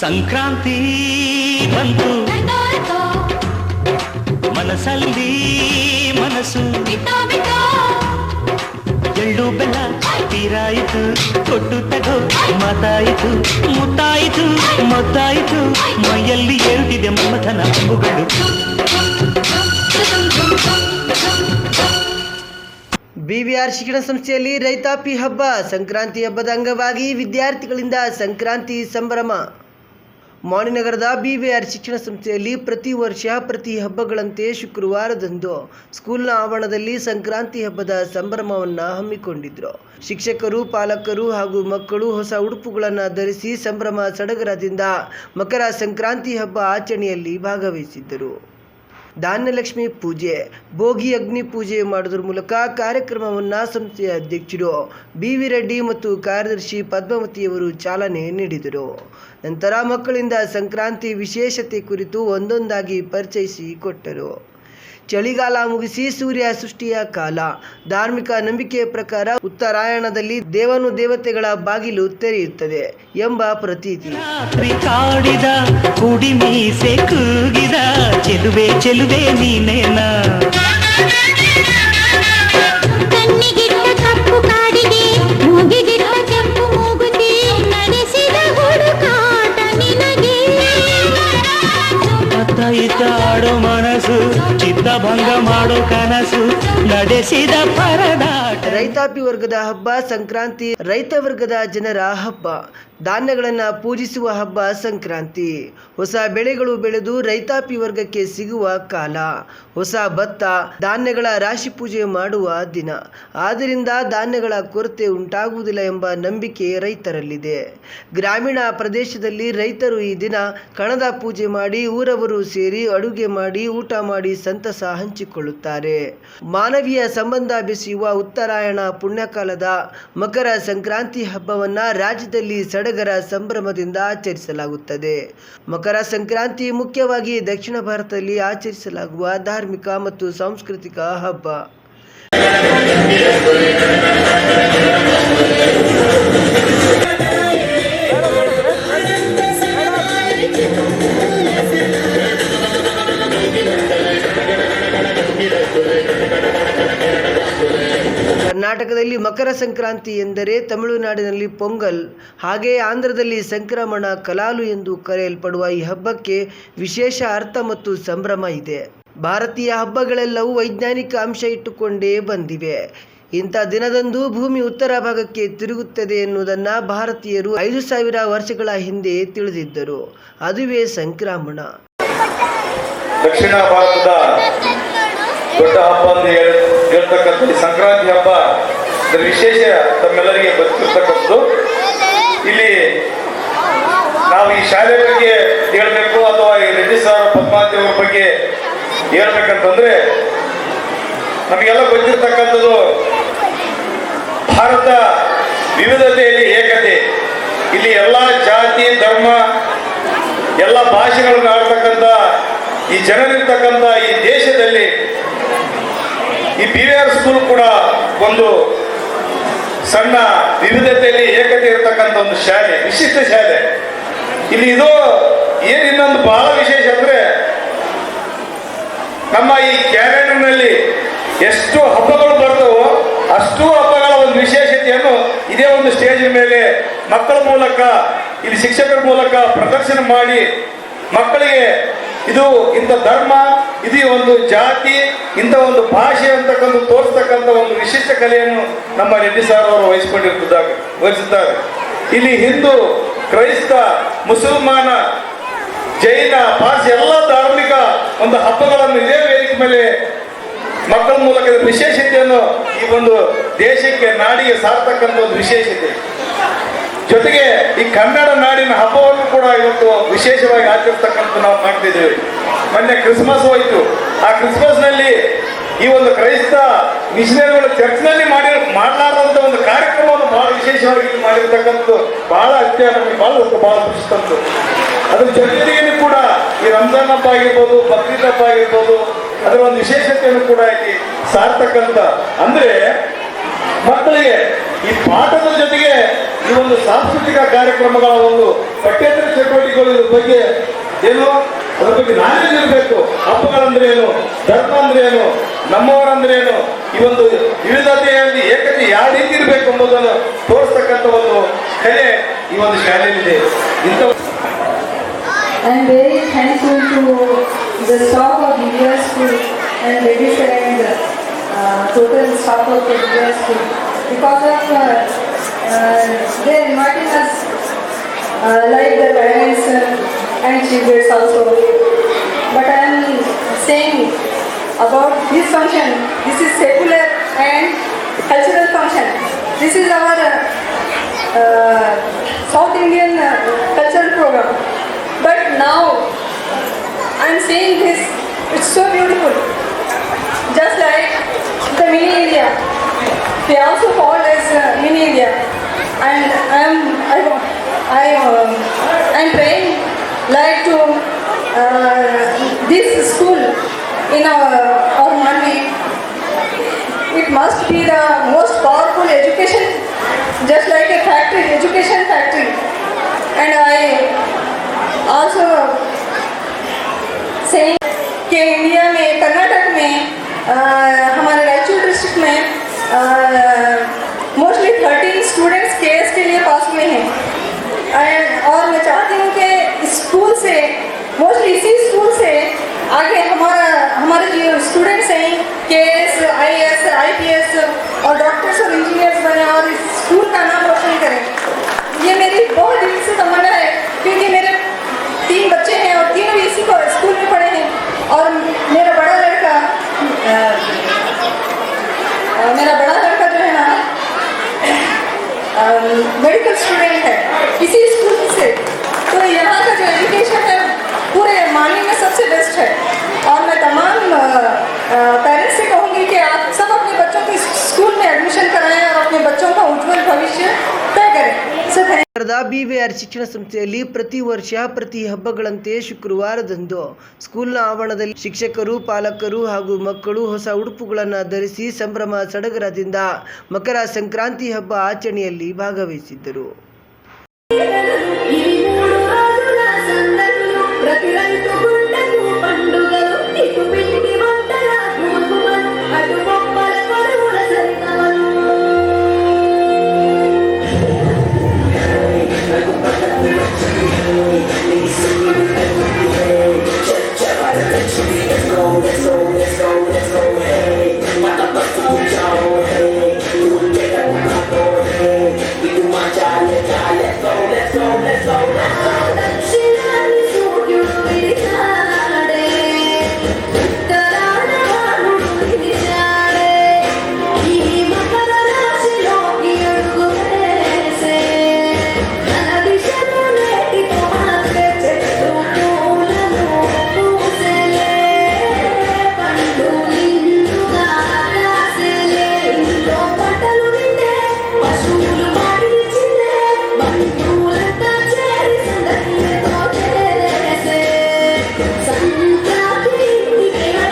ಸಂಕ್ರಾಂತಿ ಬಂತು. ಮನಸಲ್ಲಿ ಮನಸ್ಸು. ಎಳ್ಳು ಬೆಲ್ಲ ತೀರಾಯಿತು ಕೊಟ್ಟು ತಗೋ ಮಾತಾಯಿತು ಮುತ್ತಾಯಿತು ಮತ್ತಾಯಿತು. ಮೈಯಲ್ಲಿ ಏರುತ್ತಿದೆ ಮಮಥನ ಅಂಬುಗಳು. ಬಿವಿಆರ್ ಶಿಕ್ಷಣ ಸಂಸ್ಥೆಯಲ್ಲಿ ರೈತಾಪಿ ಹಬ್ಬ ಸಂಕ್ರಾಂತಿ ಹಬ್ಬದ ಅಂಗವಾಗಿ ವಿದ್ಯಾರ್ಥಿಗಳಿಂದ ಸಂಕ್ರಾಂತಿ ಸಂಭ್ರಮ. ಮಾಣಿನಗರದ ಬಿವಿಆರ್ ಶಿಕ್ಷಣ ಸಂಸ್ಥೆಯಲ್ಲಿ ಪ್ರತಿ ವರ್ಷ ಪ್ರತಿ ಹಬ್ಬಗಳಂತೆ ಶುಕ್ರವಾರದಂದು ಸ್ಕೂಲ್ನ ಆವರಣದಲ್ಲಿ ಸಂಕ್ರಾಂತಿ ಹಬ್ಬದ ಸಂಭ್ರಮವನ್ನು ಹಮ್ಮಿಕೊಂಡಿದ್ರು. ಶಿಕ್ಷಕರು, ಪಾಲಕರು ಹಾಗೂ ಮಕ್ಕಳು ಹೊಸ ಉಡುಪುಗಳನ್ನು ಧರಿಸಿ ಸಂಭ್ರಮ ಸಡಗರದಿಂದ ಮಕರ ಸಂಕ್ರಾಂತಿ ಹಬ್ಬ ಆಚರಣೆಯಲ್ಲಿ ಭಾಗವಹಿಸಿದ್ದರು. ಧಾನ್ಯಲಕ್ಷ್ಮಿ ಪೂಜೆ, ಭೋಗಿ ಅಗ್ನಿ ಪೂಜೆ ಮಾಡೋದ್ರ ಮೂಲಕ ಕಾರ್ಯಕ್ರಮವನ್ನು ಸಂಸ್ಥೆಯ ಅಧ್ಯಕ್ಷರು ಬಿ ವಿ ರೆಡ್ಡಿ ಮತ್ತು ಕಾರ್ಯದರ್ಶಿ ಪದ್ಮಾವತಿಯವರು ಚಾಲನೆ ನೀಡಿದರು. ನಂತರ ಮಕ್ಕಳಿಂದ ಸಂಕ್ರಾಂತಿ ವಿಶೇಷತೆ ಕುರಿತು ಒಂದೊಂದಾಗಿ ಪರಿಚಯಿಸಿ ಕೊಟ್ಟರು. ಚಳಿಗಾಲ ಮುಗಿಸಿ ಸೂರ್ಯ ಸೃಷ್ಟಿಯ ಕಾಲ. ಧಾರ್ಮಿಕ ನಂಬಿಕೆಯ ಪ್ರಕಾರ ಉತ್ತರಾಯಣದಲ್ಲಿ ದೇವನು ದೇವತೆಗಳ ಬಾಗಿಲು ತೆರೆಯುತ್ತದೆ ಎಂಬ ಪ್ರತೀತಿ. ರಾತ್ರಿ ಕಾಡಿದ ಕುಡಿ ಮೀಸೆ ಕೂಗಿದ ಚೆಲುವೆ ಚೆಲುವೆ ನೀನೇನ? ಆಡೋ భంగ మాడు కనసు. ನಡೆಸಿದ ಪರದಾಟ. ರೈತಾಪಿ ವರ್ಗದ ಹಬ್ಬ, ಸಂಕ್ರಾಂತಿ ರೈತ ವರ್ಗದ ಜನರ ಹಬ್ಬ. ಧಾನ್ಯಗಳನ್ನ ಪೂಜಿಸುವ ಹಬ್ಬ ಸಂಕ್ರಾಂತಿ. ಹೊಸ ಬೆಳೆಗಳು ಬೆಳೆದು ರೈತಾಪಿ ವರ್ಗಕ್ಕೆ ಸಿಗುವ ಕಾಲ. ಹೊಸ ಭತ್ತ, ಧಾನ್ಯಗಳ ರಾಶಿ ಪೂಜೆ ಮಾಡುವ ದಿನ. ಆದ್ದರಿಂದ ಧಾನ್ಯಗಳ ಕೊರತೆ ಉಂಟಾಗುವುದಿಲ್ಲ ಎಂಬ ನಂಬಿಕೆ ರೈತರಲ್ಲಿದೆ. ಗ್ರಾಮೀಣ ಪ್ರದೇಶದಲ್ಲಿ ರೈತರು ಈ ದಿನ ಕಣದ ಪೂಜೆ ಮಾಡಿ, ಊರವರು ಸೇರಿ ಅಡುಗೆ ಮಾಡಿ, ಊಟ ಮಾಡಿ ಸಂತಸ ಹಂಚಿಕೊಳ್ಳುತ್ತಾರೆ. ಮಾನವೀಯ ಸಂಬಂಧ ಬೆಸೆಯುವ ಉತ್ತರಾಯಣ ಪುಣ್ಯಕಾಲದ ಮಕರ ಸಂಕ್ರಾಂತಿ ಹಬ್ಬವನ್ನ ರಾಜ್ಯದಲ್ಲಿ ಸಡಗರ ಸಂಭ್ರಮದಿಂದ ಆಚರಿಸಲಾಗುತ್ತದೆ. ಮಕರ ಸಂಕ್ರಾಂತಿ ಮುಖ್ಯವಾಗಿ ದಕ್ಷಿಣ ಭಾರತದಲ್ಲಿ ಆಚರಿಸಲಾಗುವ ಧಾರ್ಮಿಕ ಮತ್ತು ಸಾಂಸ್ಕೃತಿಕ ಹಬ್ಬ. ಕರ್ನಾಟಕದಲ್ಲಿ ಮಕರ ಸಂಕ್ರಾಂತಿ ಎಂದರೆ ತಮಿಳುನಾಡಿನಲ್ಲಿ ಪೊಂಗಲ್ ಹಾಗೆಯೇ ಆಂಧ್ರದಲ್ಲಿ ಸಂಕ್ರಮಣ, ಕಲಾಲು ಎಂದು ಕರೆಯಲ್ಪಡುವ ಈ ಹಬ್ಬಕ್ಕೆ ವಿಶೇಷ ಅರ್ಥ ಮತ್ತು ಸಂಭ್ರಮ ಇದೆ. ಭಾರತೀಯ ಹಬ್ಬಗಳೆಲ್ಲವೂ ವೈಜ್ಞಾನಿಕ ಅಂಶ ಇಟ್ಟುಕೊಂಡೇ ಬಂದಿವೆ. ಇಂಥ ದಿನದಂದು ಭೂಮಿ ಉತ್ತರ ಭಾಗಕ್ಕೆ ತಿರುಗುತ್ತದೆ ಎನ್ನುವುದನ್ನು ಭಾರತೀಯರು ಐದು ಸಾವಿರ ವರ್ಷಗಳ ಹಿಂದೆ ತಿಳಿದಿದ್ದರು. ಅದುವೇ ಸಂಕ್ರಮಣ. ದಕ್ಷಿಣ ಭಾರತದ ದೊಡ್ಡ ಹಬ್ಬ ಈ ಸಂಕ್ರಾಂತಿ ಹಬ್ಬ ವಿಶೇಷ ತಮ್ಮೆಲ್ಲರಿಗೆ ಗೊತ್ತಿರ್ತಕ್ಕಂಥದ್ದು. ಇಲ್ಲಿ ನಾವು ಈ ಶಾಲೆ ಬಗ್ಗೆ ಹೇಳಬೇಕು ಅಥವಾ ಈ ರೆಡ್ಡಿ ಸರ್, ಪದ್ಮಾವತಿ ಅವ್ರ ಬಗ್ಗೆ ಹೇಳ್ಬೇಕಂತಂದ್ರೆ, ನಮಗೆಲ್ಲ ಗೊತ್ತಿರ್ತಕ್ಕಂಥದ್ದು ಭಾರತ ವಿವಿಧತೆಯಲ್ಲಿ ಏಕತೆ. ಇಲ್ಲಿ ಎಲ್ಲ ಜಾತಿ, ಧರ್ಮ, ಎಲ್ಲ ಭಾಷೆಗಳನ್ನು ಆಡ್ತಕ್ಕಂಥ, ಈ ಜನರಿರ್ತಕ್ಕಂಥ ಈ ದೇಶದಲ್ಲಿ ಈ ಬಿ ಆರ್ ಸ್ಕೂಲ್ ಕೂಡ ಒಂದು ಸಣ್ಣ ವಿವಿಧತೆಯಲ್ಲಿ ಏಕತೆ ಇರತಕ್ಕಂಥ ಒಂದು ಶಾಲೆ, ವಿಶಿಷ್ಟ ಶಾಲೆ. ಇಲ್ಲಿ ಇದು ಏನು ಇನ್ನೊಂದು ಬಹಳ ವಿಶೇಷ ಅಂದ್ರೆ ನಮ್ಮ ಈ ಕ್ಯಾಲೆಂಡರ್ನಲ್ಲಿ ಎಷ್ಟು ಹಬ್ಬಗಳು ಬರ್ತವೋ ಅಷ್ಟು ಹಬ್ಬಗಳ ಒಂದು ವಿಶೇಷತೆಯನ್ನು ಇದೇ ಒಂದು ಸ್ಟೇಜ್ ಮೇಲೆ ಮಕ್ಕಳ ಮೂಲಕ, ಇಲ್ಲಿ ಶಿಕ್ಷಕರ ಮೂಲಕ ಪ್ರದರ್ಶನ ಮಾಡಿ ಮಕ್ಕಳಿಗೆ ಇದು ಇಂಥ ಧರ್ಮ, ಇದು ಒಂದು ಜಾತಿ, ಇಂಥ ಒಂದು ಭಾಷೆ ಅಂತಕ್ಕಂಥ ತೋರಿಸ್ತಕ್ಕಂಥ ಒಂದು ವಿಶಿಷ್ಟ ಕಲೆಯನ್ನು ನಮ್ಮ ರೆಡ್ಡಿ ಸರ್ ಅವರು ವಹಿಸಿಕೊಂಡಿರ್ತಿದ್ದಾರೆ ವಹಿಸುತ್ತಾರೆ ಇಲ್ಲಿ ಹಿಂದೂ, ಕ್ರೈಸ್ತ, ಮುಸಲ್ಮಾನ, ಜೈನ, ಪಾರ್ಸಿ ಎಲ್ಲ ಧಾರ್ಮಿಕ ಒಂದು ಹಬ್ಬಗಳನ್ನು ಇದೇ ವೇದಿಕೆ ಮೇಲೆ ಮಕ್ಕಳ ಮೂಲಕ ವಿಶೇಷತೆಯನ್ನು ಈ ಒಂದು ದೇಶಕ್ಕೆ, ನಾಡಿಗೆ ಸಾರ್ತಕ್ಕಂಥ ಒಂದು ವಿಶೇಷತೆ. ಜೊತೆಗೆ ಈ ಕನ್ನಡ ನಾಡಿನ ಹಬ್ಬವನ್ನು ಇವತ್ತು ವಿಶೇಷವಾಗಿ ಆಚರಿಸ್ತಕ್ಕಂಥ ನಾವು ಮಾಡ್ತಿದ್ದೇವೆ ಮೊನ್ನೆ ಕ್ರಿಸ್ಮಸ್ ಹೋಯ್ತು. ಆ ಕ್ರಿಸ್ಮಸ್ನಲ್ಲಿ ಈ ಒಂದು ಕ್ರೈಸ್ತ ಮಿಷನರಿಗಳು ಚರ್ಚ್ನಲ್ಲಿ ಮಾಡಿ ಮಾಡಲಾರದಂತ ಒಂದು ಕಾರ್ಯಕ್ರಮವನ್ನು ಬಹಳ ವಿಶೇಷವಾಗಿ ಮಾಡಿರ್ತಕ್ಕಂಥದ್ದು ಬಹಳ ಅತ್ಯ ನಮಗೆ ಬಹಳ ಬಹಳ ಖುಷಿ ತಂತು. ಅದ್ರ ಜೊತೆಗೆ ಕೂಡ ಈ ರಂಜಾನ್ ಹಬ್ಬ ಆಗಿರ್ಬೋದು, ಬಕ್ರೀದ್ ಹಬ್ಬ ಆಗಿರ್ಬೋದು, ಅದರ ಒಂದು ವಿಶೇಷತೆಯನ್ನು ಕೂಡ ಇಲ್ಲಿ ಸಾರ್ತಕ್ಕಂಥ. ಅಂದ್ರೆ ಮಕ್ಕಳಿಗೆ ಈ ಪಾಠದ ಜೊತೆಗೆ ಈ ಒಂದು ಸಾಂಸ್ಕೃತಿಕ ಕಾರ್ಯಕ್ರಮಗಳ ಒಂದು ಪಠ್ಯೇತರ ಚಟುವಟಿಕೆಗಳ ಬಗ್ಗೆ ಏನು ಅದ್ರ ಬಗ್ಗೆ ನಾಲೆಜ್ ಇರಬೇಕು ಹಬ್ಬಗಳಂದ್ರೆ ಏನು? ಧರ್ಮ ಅಂದ್ರೆ ಏನು? ನಮ್ಮವರಂದ್ರೆ ಏನು? ಈ ಒಂದು ವಿವಿಧತೆಯಲ್ಲಿ ಏಕತೆ ಯಾವ ರೀತಿ ಇರಬೇಕು ಎಂಬುದನ್ನು ತೋರಿಸ್ತಕ್ಕಂಥ ಒಂದು ಕಲೆ ಈ ಒಂದು ಶಾಲೆಯಲ್ಲಿದೆ. ಇಂಥ I am very thankful to the staff of India school and sir and uh, total staff of the school because of uh, uh, they inviting us uh, like the parents uh, and children also. But I am saying about this function, this is secular and cultural function. This is our uh, uh, South Indian uh, cultural program. But now I am saying this, it's so beautiful. Just like the mini India, they also called as uh, mini India. And I am I I um, I am praying like to uh, this school in our our Manvi. It must be the most powerful education, just like a factory, education factory. And I also saying कि India में कर्नाटक में अ, हमारे Raichur district में mostly thirteen students के के लिए पास हुए हैं। एंड और मैं चाहती हूँ कि स्कूल से मोस्टली इसी स्कूल से आगे हमारा, हमारे जो स्टूडेंट्स हैं K S I S I P S और डॉक्टर्स और इंजीनियर्स बने और इस स्कूल का नाम रोशन करें ये मेरी बहुत दिल से तमन्ना है क्योंकि मेरे तीन बच्चे हैं और तीनों इसी को स्कूल में पढ़े हैं और मेरा बड़ा लड़का अ, अ, मेरा बड़ा लड़का जो है ना मेडिकल स्टूडेंट है, इसी स्कूल से। तो यहाँ का जो एजुकेशन है, पूरे मानी में सबसे बेस्ट है। और मैं तमाम पेरेंट्स से कहूँगी कि आप सब अपने बच्चों के स्कूल में एडमिशन कराएँ और अपने बच्चों का उज्जवल भविष्य तय ನಗರದ ಬಿವಿಆರ್ ಶಿಕ್ಷಣ ಸಂಸ್ಥೆಯಲ್ಲಿ ಪ್ರತಿ ವರ್ಷ ಪ್ರತಿ ಹಬ್ಬಗಳಂತೆ ಶುಕ್ರವಾರದಂದು ಸ್ಕೂಲ್ನ ಆವರಣದಲ್ಲಿ ಶಿಕ್ಷಕರು ಪಾಲಕರು ಹಾಗೂ ಮಕ್ಕಳು ಹೊಸ ಉಡುಪುಗಳನ್ನು ಧರಿಸಿ ಸಂಭ್ರಮ ಸಡಗರದಿಂದ ಮಕರ ಸಂಕ್ರಾಂತಿ ಹಬ್ಬ ಆಚರಣೆಯಲ್ಲಿ ಭಾಗವಹಿಸಿದ್ದರು.